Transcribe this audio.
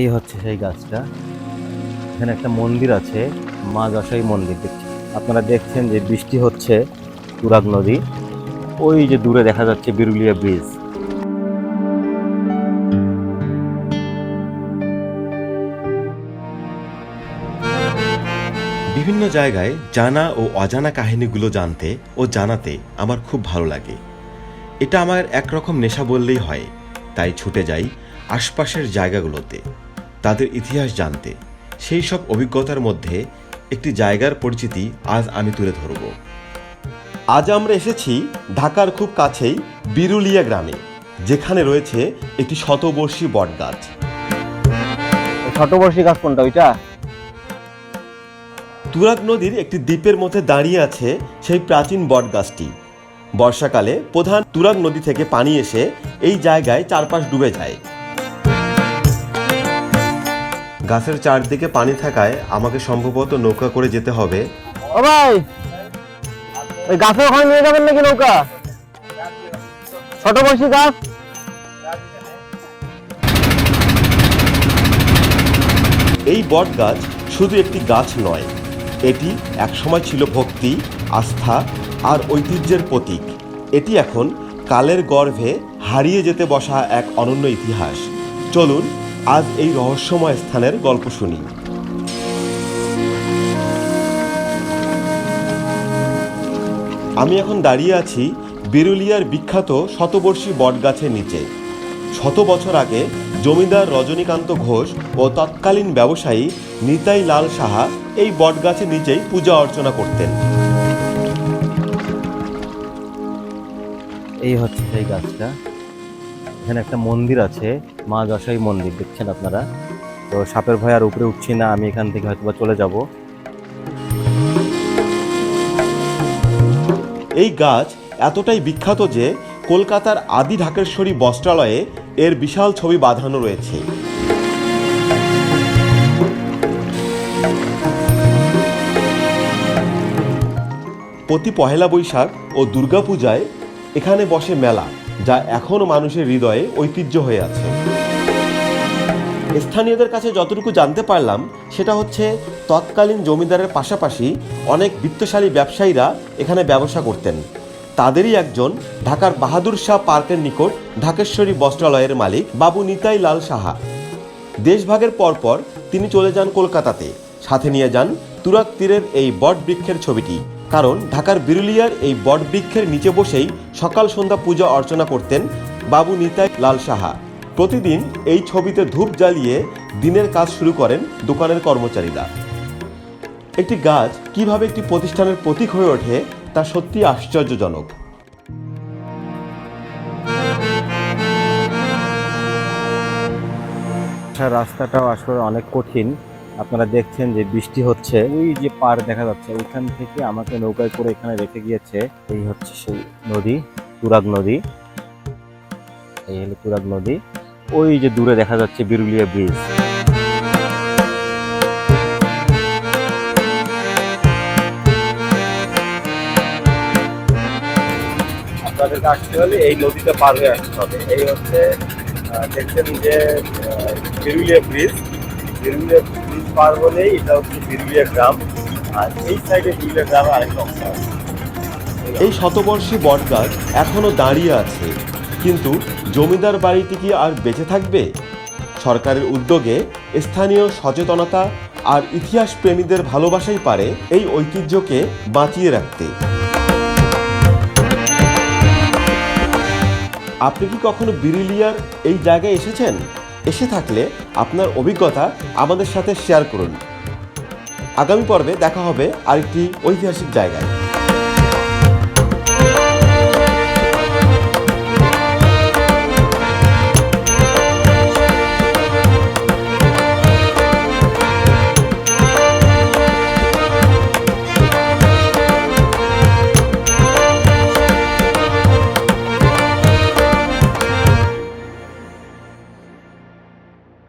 এই হচ্ছে সেই গাছটা। এখানে একটা মন্দির আছে, মা যশাই মন্দির দেখছি। আপনারা দেখছেন যে বৃষ্টি হচ্ছে তুরাগ নদী। ওই যে দূরে দেখা যাচ্ছে বিরুলিয়া ব্রিজ। বিভিন্ন জায়গায় জানা ও অজানা কাহিনীগুলো জানতে ও জানাতে আমার খুব ভালো লাগে। এটা আমার একরকম নেশা বললেই হয়, তাই ছুটে যাই আশপাশের জায়গাগুলোতে। তাদের ইতিহাস জানতে। সেই সব অভিজ্ঞতার মধ্যে একটি জায়গার পরিচিতি আজ আমি তুলে ধরব। আজ আমরা এসেছি ঢাকার খুব কাছেই বিরুলিয়া গ্রামে যেখানে রয়েছে একটি শতবর্ষী বটগাছ। শতবর্ষী গাছ কোনটা ওইটা? তুরাগ নদীর একটি দ্বীপের মধ্যে দাঁড়িয়ে আছে সেই প্রাচীন বটগাছটি। বর্ষাকালে প্রধান তুরাগ নদী থেকে পানি এসে এই জায়গায় চারপাশ ডুবে যায়। গাছের চারদিকে পানি থাকায় আমাকে সম্ভবত নৌকা করে যেতে হবে। ও ভাই ওই গাছের ওখানে নিয়ে যাবেন নাকি নৌকা? ছোটবর্ষী গাছ? এই বটগাছ শুধু একটি গাছ নয় এটি একসময় ছিল ভক্তি আস্থা আর ঐতিহ্যের প্রতীক। এটি এখন কালের গর্ভে হারিয়ে যেতে বসা এক অনন্য ইতিহাস। চলুন আজ এই রহস্যময় স্থানের গল্প শুনি। আমি এখন দাঁড়িয়ে আছি বিরুলিয়ার বিখ্যাত শতবর্ষী বটগাছের নিচে। শত বছর আগে জমিদার রজনীকান্ত ঘোষ ও তৎকালীন ব্যবসায়ী নিতাই লাল সাহা এই বটগাছের নিচেই পূজা অর্চনা করতেন। এই হচ্ছে সেই গাছটা। এখানে একটা মন্দির আছে, মা যশাই মন্দির, দেখছেন আপনারা? তো সাপের ভয় আর উপরে উঠছি না, আমি এখান থেকে হয়তো চলে যাব। এই গাছ এতটাই বিখ্যাত যে কলকাতার আদি ঢাকেশ্বরী বস্ত্রালয়ে এর বিশাল ছবি বাঁধানো রয়েছে। প্রতি পহেলা বৈশাখ ও দুর্গাপূজায় এখানে বসে মেলা। যা এখনও মানুষের হৃদয়ে ঐতিহ্য হয়ে আছে। স্থানীয়দের কাছে যতটুকু জানতে পারলাম, সেটা হচ্ছে তৎকালীন জমিদারের পাশাপাশি অনেক বিত্তশালী ব্যবসায়ীরা এখানে ব্যবসা করতেন। তাদেরই একজন ঢাকার বাহাদুর শাহ পার্কের নিকট ঢাকেশ্বরী বস্ত্রালয়ের মালিক বাবু নিতাই লাল সাহা। দেশভাগের পরপর তিনি চলে যান কলকাতাতে। সাথে নিয়ে যান তুরাক তীরের এই বট বৃক্ষের ছবিটি। কারণ ঢাকার বিরুলিয়ার এই বট বৃক্ষের নিচে বসেই সকাল সন্ধ্যা পূজা অর্চনা করতেন বাবু নিতাই লাল সাহা। প্রতিদিন এই ছবিতে ধূপ জ্বালিয়ে দিনের কাজ শুরু করেন দোকানের কর্মচারীরা। একটি গাছ কীভাবে একটি প্রতিষ্ঠানের প্রতীক হয়ে ওঠে তা সত্যি আশ্চর্যজনক। রাস্তাটাও আসলে অনেক কঠিন। আপনারা দেখছেন যে বৃষ্টি হচ্ছে, ওই যে পার দেখা যাচ্ছে, ওইখান থেকে আমাকে নৌকায় করে এখানে রেখে গিয়েছে। এই হচ্ছে সেই নদী, তুরাগ নদী। এই হলো তুরাগ নদী। ওই যে দূরে দেখা যাচ্ছে বিরুলিয়া ব্রিজ। এই নদীতে পার হয়ে আসতে হবে। এই হচ্ছে দেখছেন যে বিরুলিয়া ব্রিজ। বিরুলিয়া পার এটা হচ্ছে গ্রাম। আর এই সাইডে বিরুলিয়া গ্রামে আরেকটা অংশ আছে। এই শতবর্ষী বটগাছ এখনও দাঁড়িয়ে আছে। কিন্তু জমিদার বাড়িটি কি আর বেঁচে থাকবে? সরকারের উদ্যোগে স্থানীয় সচেতনতা আর ইতিহাস প্রেমীদের ভালোবাসাই পারে এই ঐতিহ্যকে বাঁচিয়ে রাখতে। আপনি কি কখনো বিরিলিয়ার এই জায়গায় এসেছেন? এসে থাকলে আপনার অভিজ্ঞতা আমাদের সাথে শেয়ার করুন। আগামী পর্বে দেখা হবে আরেকটি ঐতিহাসিক জায়গায়।